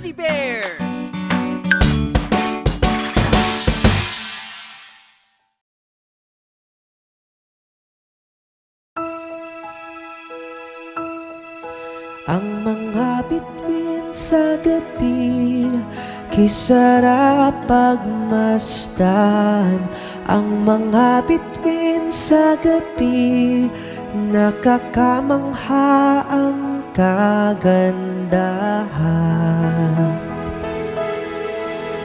Bouncy Bear! Ang mga bitbit sa gabi Kisarap pagmasdan Ang mga bitbin sa gabi Nakakamangha ang kagandahan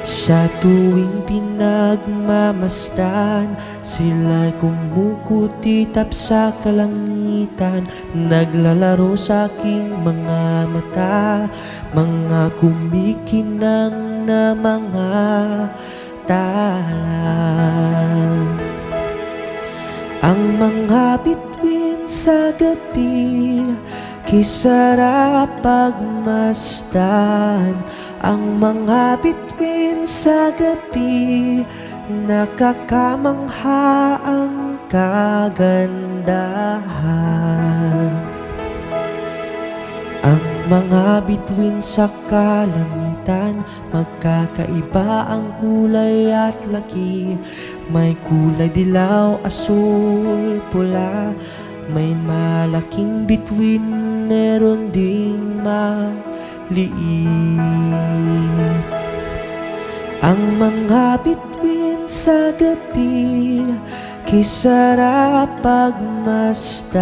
sa tuwing pinagmamasdan Sila'y kumukutitap sa kalangitan. Naglalaro sa aking mga mata Mga kumikinang na mga talang. Ang mga bituin sa gabi Kisarap pagmasdan Ang mga bituin sa gabi. Nakakamangha ang kagandahan. Ang mga bituin sa kalangitan Magkakaiba ang kulay at laki. May kulay dilaw, asul, pula May malaking bituin, meron ding maliit. Ang mga bituin sa gabi Kisarap pagmasdan.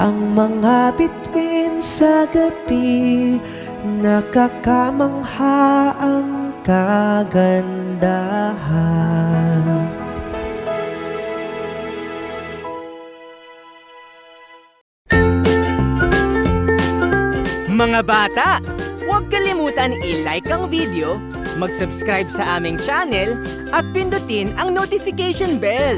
Ang mga bituin sa gabi Nakakamangha ang kagandahan Mga bata, huwag kalimutan i-like ang video, mag-subscribe sa aming channel, at pindutin ang notification bell.